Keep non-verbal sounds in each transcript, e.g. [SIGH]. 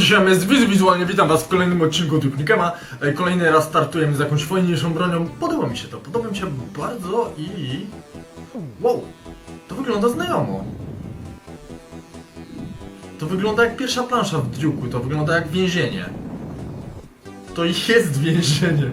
siema, z Wizu Wizualnie, witam was w kolejnym odcinku Tupnikema. E, Kolejny raz startujemy z jakąś fajniejszą bronią. Podoba mi się to, podoba mi się bardzo i... Wow, to wygląda znajomo. To wygląda jak pierwsza plansza w Duke'u, to wygląda jak więzienie. To jest [LAUGHS] więzienie.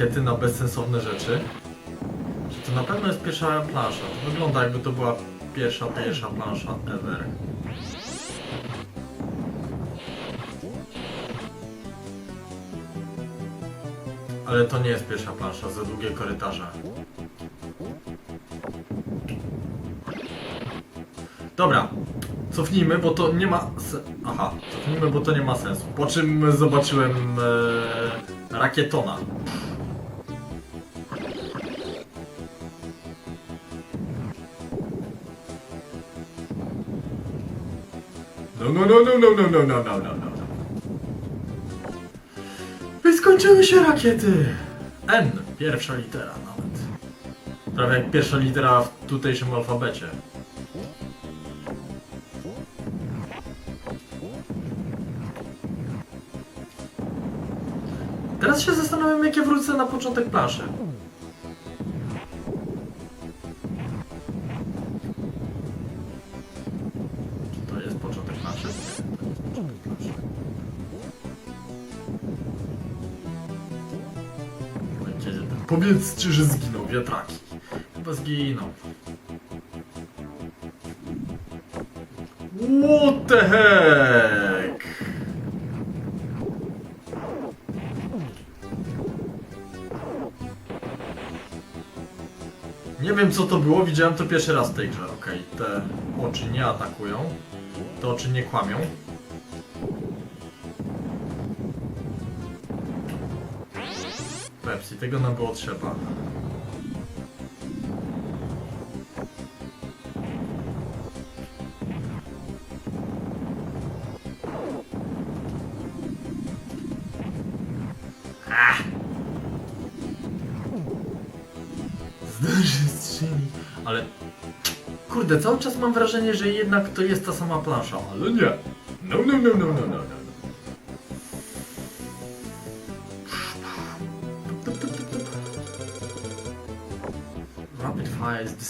Rakiety na bezsensowne rzeczy. Czy to na pewno jest pierwsza plansza? To wygląda jakby to była pierwsza, pierwsza plansza ever. Ale to nie jest pierwsza plansza, za długie korytarze. Dobra, cofnijmy, bo to nie ma. Aha, cofnijmy, bo to nie ma sensu. Po czym zobaczyłem e, rakietona. No, no, no, no, no, no, no, no, no, no, no. I skończyły się rakiety! N, pierwsza litera nawet. Prawie jak pierwsza litera w tutejszym alfabecie. Teraz się zastanawiam, jakie wrócę na początek planszy. Powiedzcie, że zginął wiatraki. Chyba zginął. What the heck? Nie wiem co to było, widziałem to pierwszy raz w tej grze. Okej, te oczy nie atakują. Te oczy nie kłamią. Pepsi, tego nam było trzeba. Ah! Zdąży. Ale... Kurde, cały czas mam wrażenie, że jednak to jest ta sama plansza, ale nie. No, no, no, no, no, no, no.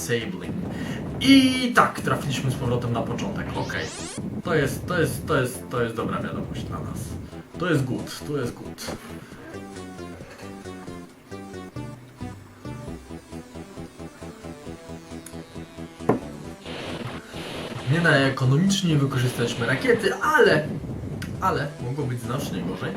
Disabling. I tak, trafiliśmy z powrotem na początek, okej. To jest, to jest, to jest, to jest dobra wiadomość dla nas. To jest good, to jest good. Nie najekonomicznie wykorzystaliśmy rakiety, ale... Ale mogło być znacznie gorzej.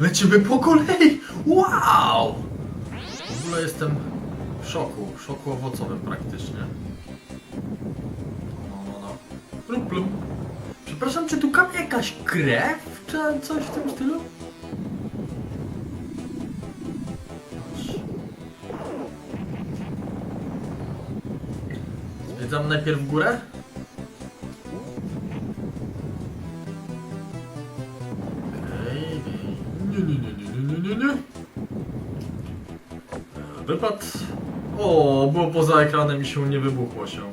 Lecimy po kolei! Wow! W ogóle jestem w szoku, w szoku owocowym praktycznie. No, no, no. Plum, plum. Przepraszam, czy tu kapie jakaś krew? Czy coś w tym stylu? Zwiedzam najpierw górę. E, Wypad. O, było poza ekranem i się nie wybuchło się. [LAUGHS]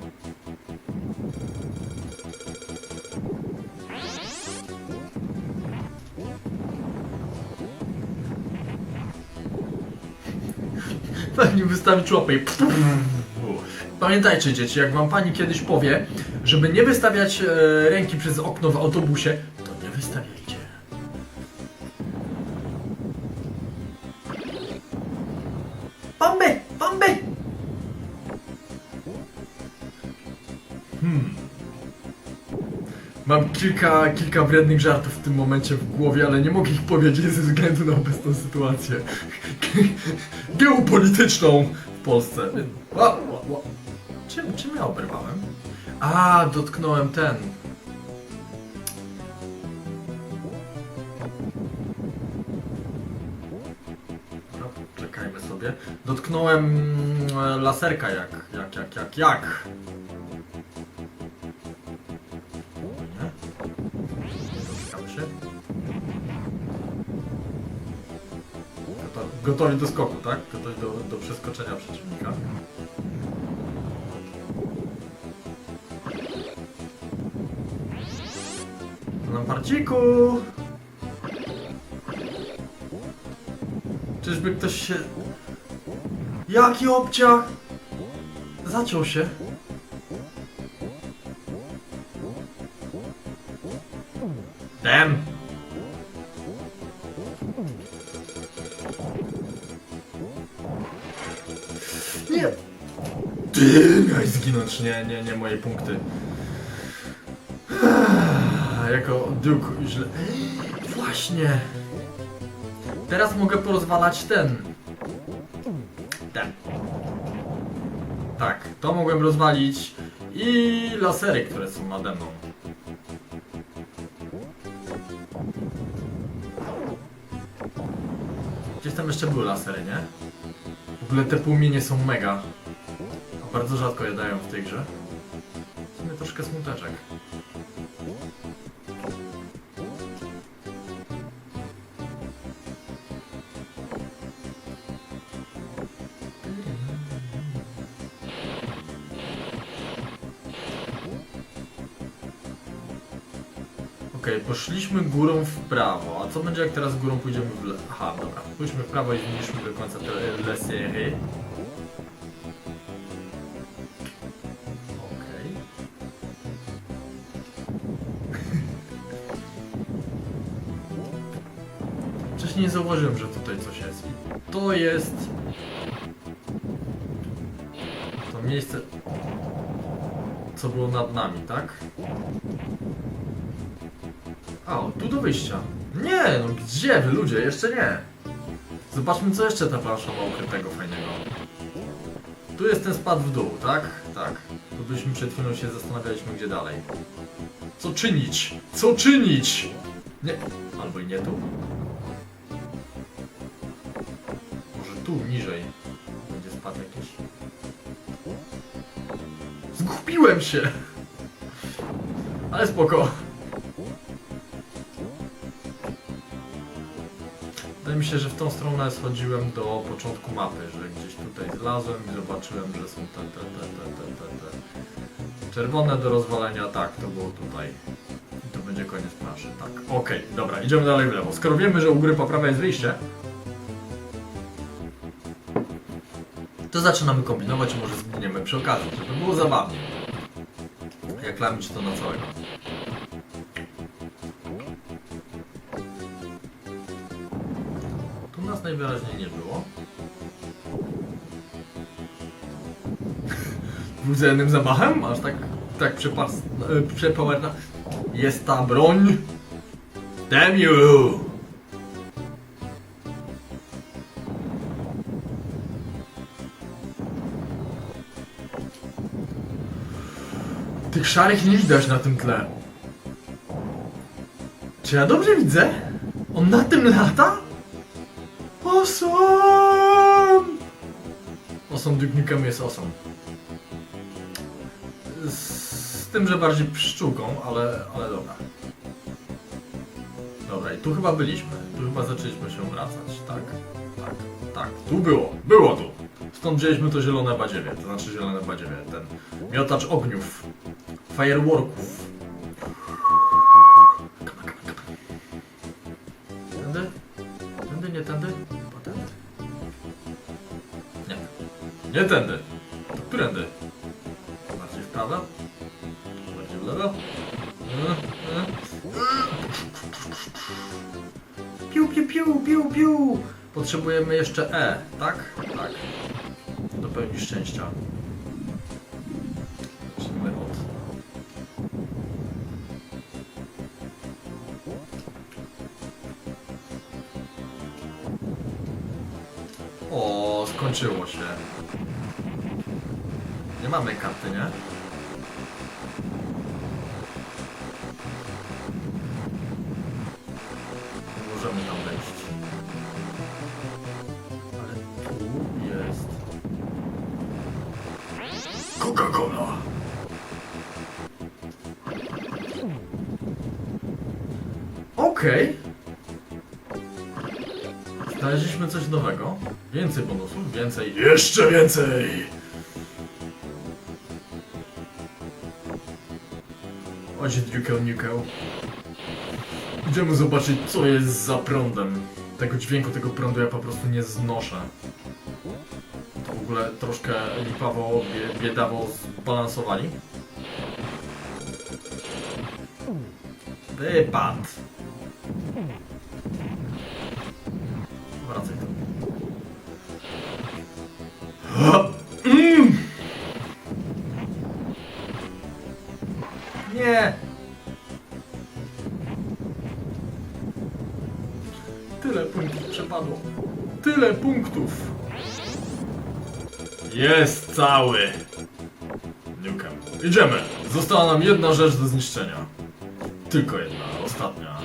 Pewnie wystawić łapę i Pamiętajcie dzieci, jak wam pani kiedyś powie, żeby nie wystawiać e, ręki przez okno w autobusie, Mam kilka, kilka wrednych żartów w tym momencie w głowie, ale nie mogę ich powiedzieć ze względu na obecną sytuację [LAUGHS] geopolityczną w Polsce. Czym, czym ja oberwałem? A, dotknąłem ten. No, czekajmy sobie. sobie. Dotknąłem mm, laserka jak, jak, jak, jak, jak. Gotowi, do skoku, tak? Gotowi do, do przeskoczenia przeciwnika. Lamparciku! Czyżby ktoś się... Jaki obciach! Zaciął się. Dem! Ty miałeś zginąć, nie, nie, nie moje punkty. Jako Duke źle... Właśnie! Teraz mogę porozwalać ten. Ten. Tak, to mogłem rozwalić. I lasery, które są nade mną. Gdzieś tam jeszcze były lasery, nie? W ogóle te płomienie są mega. Bardzo rzadko je dają w tej grze. W sumie troszkę smuteczek. Okej, poszliśmy górą w prawo. A co będzie jak teraz górą pójdziemy w lewo? Aha, dobra. Pójdźmy w prawo i zniszczmy do końca te lesery. Wcześniej nie zauważyłem, że tutaj coś jest. I to jest... To miejsce... Co było nad nami, tak? A, o, tu do wyjścia. Nie, no gdzie wy ludzie? Jeszcze nie. Zobaczmy, co jeszcze ta plansza ma ukrytego fajnego. Tu jest ten spad w dół, tak? Tak. Tu byliśmy przed chwilą się zastanawialiśmy, gdzie dalej. Co czynić? Co czynić? Nie. Albo i nie tu. Tu, niżej. Będzie spad jakiś. Zgubiłem się! Ale spoko. Wydaje mi się, że w tą stronę schodziłem do początku mapy, że gdzieś tutaj zlazłem i zobaczyłem, że są te, te, te, te, te, te, te. Czerwone do rozwalenia, tak, to było tutaj. I to będzie koniec planszy, tak. Okej, dobra, idziemy dalej w lewo. Skoro wiemy, że u góry po prawej jest wyjście, to zaczynamy kombinować może zginiemy przy okazji, żeby było zabawnie. Jak lamić to na całego. Tu nas najwyraźniej nie było. [LAUGHS] Był za jednym zamachem? Aż tak, tak przepas, e. Jest ta broń. Damn you! Tych szarych nie widać na tym tle. Czy ja dobrze widzę? On na tym lata? Awesome! Awesome Duke jest awesome. Z tym, że bardziej pszczółką, ale, ale dobra. Dobra, i tu chyba byliśmy. Tu chyba zaczęliśmy się wracać. Tak, tak, tak. Tu było, było tu. Stąd wzięliśmy to zielone badziewie, to znaczy zielone badziewie, ten miotacz ogniów, fireworków. Tędy? Tędy, nie tędy? Chyba tędy. Nie. Nie tędy. To którędy? Bardziej w prawo? Bardziej w lewo? E, e. Piu, piu, piu, piu, piu. Potrzebujemy jeszcze E, tak? Tak. Do pełni szczęścia. skończyło się. Nie mamy karty, nie? Możemy tam wejść. Ale tu jest... Coca-Cola! Okej. Okay. Znaleźliśmy coś nowego. Więcej bonusów, więcej, jeszcze więcej! Chodź, Dukeł, Nukeł. Idziemy zobaczyć, co jest za prądem. Tego dźwięku, tego prądu ja po prostu nie znoszę. To w ogóle troszkę lipawo, bie, biedawo zbalansowali. Wypad! Tyle punktów! Jest cały! Nukem. Idziemy! Została nam jedna rzecz do zniszczenia. Tylko jedna, ostatnia.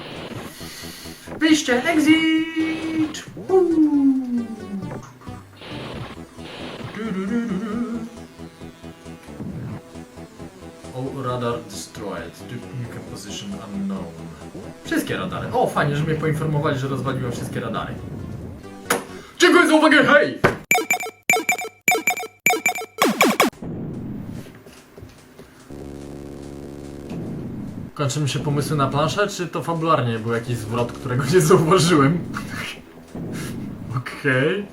Wyjście, exit! Woo! Du, du, du, du, du. All radar destroyed. Duplicate position unknown. Wszystkie radary. O, fajnie, że mnie poinformowali, że rozwaliłem wszystkie radary. Uwagę, hej! Kończy mi się pomysły na planszę, czy to fabularnie był jakiś zwrot, którego nie zauważyłem? [LAUGHS] Okej.